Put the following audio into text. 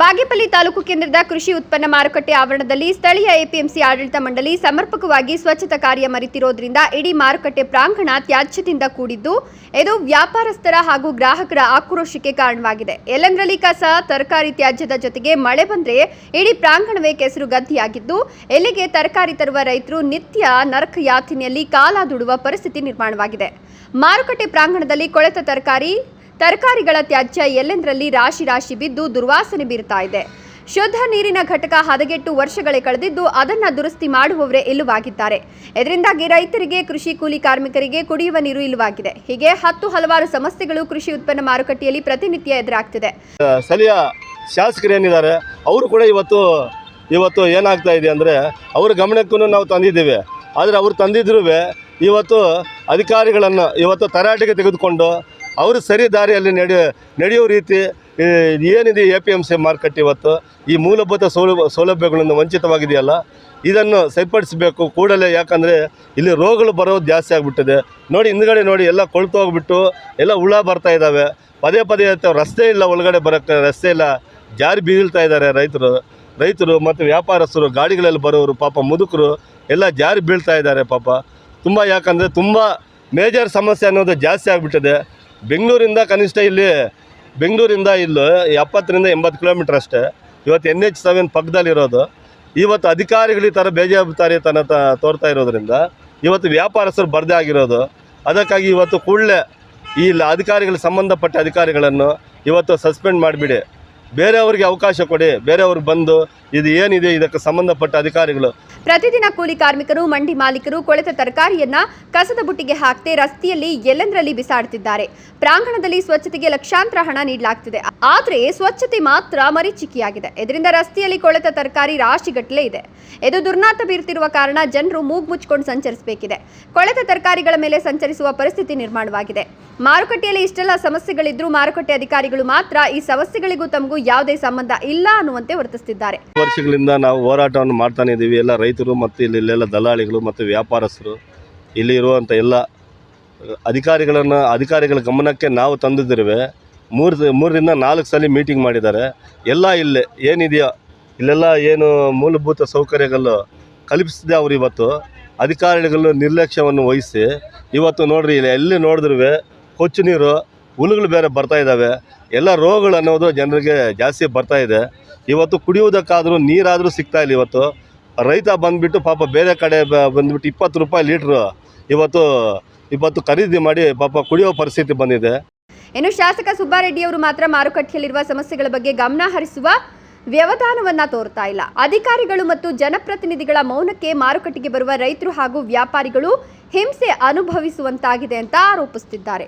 ಬಾಗೇಪಲ್ಲಿ ತಾಲೂಕು ಕೇಂದ್ರದ ಕೃಷಿ ಉತ್ಪನ್ನ ಮಾರುಕಟ್ಟೆ ಆವರಣದಲ್ಲಿ ಸ್ಥಳೀಯ ಎಪಿಎಂಸಿ ಆಡಳಿತ ಮಂಡಳಿ ಸಮರ್ಪಕವಾಗಿ ಸ್ವಚ್ಛತಾ ಕಾರ್ಯ ಮರೆತಿರೋದ್ರಿಂದ ಇಡೀ ಮಾರುಕಟ್ಟೆ ಪ್ರಾಂಗಣ ತ್ಯಾಜ್ಯದಿಂದ ಕೂಡಿದ್ದು, ಇದು ವ್ಯಾಪಾರಸ್ಥರ ಹಾಗೂ ಗ್ರಾಹಕರ ಆಕ್ರೋಶಕ್ಕೆ ಕಾರಣವಾಗಿದೆ. ಎಲ್ಲಂದ್ರಲ್ಲಿ ಕಸ, ತರಕಾರಿ ತ್ಯಾಜ್ಯದ ಜೊತೆಗೆ ಮಳೆ ಬಂದರೆ ಇಡೀ ಪ್ರಾಂಗಣವೇ ಕೆಸರು ಗದ್ದಿಯಾಗಿದ್ದು, ಎಲ್ಲಿಗೆ ತರಕಾರಿ ತರುವ ರೈತರು ನಿತ್ಯ ನರಕ ಯಾತಿನಲ್ಲಿ ಕಾಲಾದುಡುವ ಪರಿಸ್ಥಿತಿ ನಿರ್ಮಾಣವಾಗಿದೆ. ಮಾರುಕಟ್ಟೆ ಪ್ರಾಂಗಣದಲ್ಲಿ ಕೊಳೆತ ತರಕಾರಿ ತರಕಾರಿಗಳ ತ್ಯಾಜ್ಯ ಎಲ್ಲೆಂದರಲ್ಲಿ ರಾಶಿ ರಾಶಿ ಬಿದ್ದು ದುರ್ವಾಸನೆ ಬೀರ್ತಾ ಇದೆ. ಶುದ್ಧ ನೀರಿನ ಘಟಕ ಹದಗೆಟ್ಟು ವರ್ಷಗಳೇ ಕಳೆದಿದ್ದು ಅದನ್ನ ದುರಸ್ತಿ ಮಾಡುವವರೇ ಇಲ್ಲವಾಗಿದ್ದಾರೆ. ಇದರಿಂದಾಗಿ ರೈತರಿಗೆ, ಕೃಷಿ ಕೂಲಿ ಕಾರ್ಮಿಕರಿಗೆ ಕುಡಿಯುವ ನೀರು ಇಲ್ಲವಾಗಿದೆ. ಹೀಗೆ ಹತ್ತು ಹಲವಾರು ಸಮಸ್ಯೆಗಳು ಕೃಷಿ ಉತ್ಪನ್ನ ಮಾರುಕಟ್ಟೆಯಲ್ಲಿ ಪ್ರತಿನಿತ್ಯ ಎದುರಾಗ್ತಿದೆ. ಸ್ಥಳೀಯ ಶಾಸಕರು ಏನಿದ್ದಾರೆ, ಅವರು ಕೂಡ ಇವತ್ತು ಇವತ್ತು ಏನಾಗ್ತಾ ಇದೆ ಅಂದರೆ ಅವ್ರ ಗಮನಕ್ಕೂ ನಾವು ತಂದಿದ್ದೇವೆ. ಆದರೆ ಅವರು ತಂದಿದ್ರೂ ಇವತ್ತು ಅಧಿಕಾರಿಗಳನ್ನು, ಇವತ್ತು ತರಾಟೆಗೆ ತೆಗೆದುಕೊಂಡು ಅವರು ಸರಿ ದಾರಿಯಲ್ಲಿ ನಡೆಯ, ನಡೆಯೋ ರೀತಿ ಏನಿದೆ ಎ ಪಿ ಎಂ ಸಿ ಮಾರುಕಟ್ಟೆ ಇವತ್ತು, ಈ ಮೂಲಭೂತ ಸೌಲಭ್ಯ ಸೌಲಭ್ಯಗಳಿಂದ ವಂಚಿತವಾಗಿದೆಯಲ್ಲ, ಇದನ್ನು ಸರಿಪಡಿಸಬೇಕು ಕೂಡಲೇ, ಯಾಕಂದರೆ ಇಲ್ಲಿ ರೋಗಗಳು ಬರೋದು ಜಾಸ್ತಿ ಆಗಿಬಿಟ್ಟಿದೆ. ನೋಡಿ, ಹಿಂದ್ಗಡೆ ನೋಡಿ, ಎಲ್ಲ ಕೊಳ್ತು ಹೋಗ್ಬಿಟ್ಟು, ಎಲ್ಲ ಹುಳ ಬರ್ತಾ ಇದ್ದಾವೆ. ಪದೇ ಪದೇ ರಸ್ತೆ ಇಲ್ಲ, ಒಳಗಡೆ ಬರೋಕ್ಕೆ ರಸ್ತೆ ಇಲ್ಲ. ಜಾರಿ ಬೀಳ್ತಾ ಇದ್ದಾರೆ ರೈತರು. ರೈತರು ಮತ್ತು ವ್ಯಾಪಾರಸ್ಥರು, ಗಾಡಿಗಳಲ್ಲಿ ಬರೋರು, ಪಾಪ ಮುದುಕರು, ಎಲ್ಲ ಜಾರಿ ಬೀಳ್ತಾ ಇದ್ದಾರೆ ಪಾಪ. ತುಂಬ ಯಾಕಂದರೆ ತುಂಬ ಮೇಜರ್ ಸಮಸ್ಯೆ ಅನ್ನೋದು ಜಾಸ್ತಿ ಆಗಿಬಿಟ್ಟಿದೆ. ಬೆಂಗಳೂರಿಂದ ಕನಿಷ್ಠ ಇಲ್ಲಿ, ಬೆಂಗಳೂರಿಂದ ಇಲ್ಲಿ ಎಪ್ಪತ್ತರಿಂದ ಎಂಬತ್ತು ಕಿಲೋಮೀಟ್ರ್ ಅಷ್ಟೇ. ಇವತ್ತು ಎನ್ ಎಚ್ ಸೆವೆನ್ ಪಕ್ಕದಲ್ಲಿರೋದು ಇವತ್ತು ಅಧಿಕಾರಿಗಳು ಈ ಥರ ಬೇಜವಾಬ್ದಾರಿತನ ತ ತೋರ್ತಾ ಇರೋದ್ರಿಂದ ಇವತ್ತು ವ್ಯಾಪಾರಸ್ಥರು ಬರದೇ ಆಗಿರೋದು. ಅದಕ್ಕಾಗಿ ಇವತ್ತು ಕೂಡಲೇ ಈ ಅಧಿಕಾರಿಗಳಿಗೆ ಅಧಿಕಾರಿಗಳು, ಸಂಬಂಧಪಟ್ಟ ಅಧಿಕಾರಿಗಳನ್ನು ಇವತ್ತು ಸಸ್ಪೆಂಡ್ ಮಾಡಿಬಿಡಿ. ಬೇರೆಯವ್ರಿಗೆ ಅವಕಾಶ ಕೊಡಿ, ಬೇರೆಯವರು ಬಂದು ಇದು ಏನಿದೆ, ಇದಕ್ಕೆ ಸಂಬಂಧಪಟ್ಟ ಅಧಿಕಾರಿಗಳು. ಪ್ರತಿದಿನ ಕೂಲಿ ಕಾರ್ಮಿಕರು, ಮಂಡಿ ಮಾಲೀಕರು ಕೊಳೆತ ತರಕಾರಿಯನ್ನ ಕಸದ ಬುಟ್ಟಿಗೆ ಹಾಕದೆ ರಸ್ತೆಯಲ್ಲಿ ಎಲ್ಲೆಂದರಲ್ಲಿ ಬಿಸಾಡುತ್ತಿದ್ದಾರೆ ಪ್ರಾಂಗಣದಲ್ಲಿ ಸ್ವಚ್ಛತೆಗೆ ಲಕ್ಷಾಂತರ ಹಣ ನೀಡಲಾಗ್ತಿದೆ. ಆದ್ರೆ ಸ್ವಚ್ಛತೆ ಮಾತ್ರ ಮರೀಚಿಕೆಯಾಗಿದೆ. ಇದರಿಂದ ರಸ್ತೆಯಲ್ಲಿ ಕೊಳೆತ ತರಕಾರಿ ರಾಶಿಗಟ್ಟಲೆ ಇದೆ. ಇದು ದುರ್ನಾತ ಬೀರುತ್ತಿರುವ ಕಾರಣ ಜನರು ಮೂಗು ಮುಚ್ಕೊಂಡು ಸಂಚರಿಸಬೇಕಿದೆ. ಕೊಳೆತ ತರಕಾರಿಗಳ ಮೇಲೆ ಸಂಚರಿಸುವ ಪರಿಸ್ಥಿತಿ ನಿರ್ಮಾಣವಾಗಿದೆ. ಮಾರುಕಟ್ಟೆಯಲ್ಲಿ ಇಷ್ಟೆಲ್ಲ ಸಮಸ್ಯೆಗಳಿದ್ರೂ ಮಾರುಕಟ್ಟೆ ಅಧಿಕಾರಿಗಳು ಮಾತ್ರ ಈ ಸಮಸ್ಯೆಗಳಿಗೂ ತಮಗೂ ಯಾವುದೇ ಸಂಬಂಧ ಇಲ್ಲ ಅನ್ನುವಂತೆ ವರ್ತಿಸುತ್ತಿದ್ದಾರೆ. ವರ್ಷಗಳಿಂದ ನಾವು ಹೋರಾಟವನ್ನು ಮಾಡ್ತಾನೆ ಇದ್ದೀವಿ. ಎಲ್ಲ ರೈತರು ಮತ್ತು ಇಲ್ಲಿ ಇಲ್ಲೆಲ್ಲ ದಲ್ಲಾಳಿಗಳು ಮತ್ತು ವ್ಯಾಪಾರಸ್ಥರು. ಇಲ್ಲಿ ಇರುವಂಥ ಎಲ್ಲ ಅಧಿಕಾರಿಗಳನ್ನು, ಅಧಿಕಾರಿಗಳ ಗಮನಕ್ಕೆ ನಾವು ತಂದಿದ್ದಿರುವೆ ಮೂರು ಮೂರರಿಂದ ನಾಲ್ಕು ಸಲ ಮೀಟಿಂಗ್ ಮಾಡಿದ್ದಾರೆ. ಎಲ್ಲ ಇಲ್ಲಿ, ಏನಿದೆಯೋ? ಇಲ್ಲೆಲ್ಲ ಏನು ಮೂಲಭೂತ ಸೌಕರ್ಯಗಳು ಕಲ್ಪಿಸಿದೆ ಅವರು ಇವತ್ತು. ಅಧಿಕಾರಿಗಳು ನಿರ್ಲಕ್ಷ್ಯವನ್ನು ವಹಿಸಿ, ಇವತ್ತು ನೋಡ್ರಿ, ಇಲ್ಲಿ ಎಲ್ಲಿ ನೋಡಿದ್ರೂ ಕೊಚ್ಚು ನೀರು ಹುಳುಗಳು ಬೇರೆ ಬರ್ತಾ ಇದ್ದಾವೆ. ಎಲ್ಲ ರೋಗಗಳು ಅನ್ನೋದು ಜನರಿಗೆ ಜಾಸ್ತಿ ಬರ್ತಾ ಇದೆ. ಇವತ್ತು ಕುಡಿಯುವುದಕ್ಕಾದರೂ ನೀರಾದರೂ ಸಿಗ್ತಾ ಇಲ್ಲ ಇವತ್ತು. ರೈತ ಬಂದುಬಿಟ್ಟು ಪಾಪ ಬೇರೆ ಕಡೆ ಬಂದುಬಿಟ್ಟು ಬಂದ್ಬಿಟ್ಟು ಇಪ್ಪತ್ತು ರೂಪಾಯಿ ಲೀಟ್ರು ಇವತ್ತು ಇವತ್ತು ಖರೀದಿ ಮಾಡಿ ಪಾಪ ಕುಡಿಯೋ ಪರಿಸ್ಥಿತಿ ಬಂದಿದೆ. ಇನ್ನು ಶಾಸಕ ಸುಬ್ಬಾರೆಡ್ಡಿ ಅವರು ಮಾತ್ರ ಮಾರುಕಟ್ಟೆಯಲ್ಲಿರುವ ಸಮಸ್ಯೆಗಳ ಬಗ್ಗೆ ಗಮನ ಹರಿಸುವ ವ್ಯವಧಾನವನ್ನ ತೋರ್ತಾ ಇಲ್ಲ. ಅಧಿಕಾರಿಗಳು ಮತ್ತು ಜನಪ್ರತಿನಿಧಿಗಳ ಮೌನಕ್ಕೆ ಮಾರುಕಟ್ಟೆಗೆ ಬರುವ ರೈತರು ಹಾಗೂ ವ್ಯಾಪಾರಿಗಳು ಹಿಂಸೆ ಅನುಭವಿಸುವಂತಾಗಿದೆ ಅಂತ ಆರೋಪಿಸುತ್ತಿದ್ದಾರೆ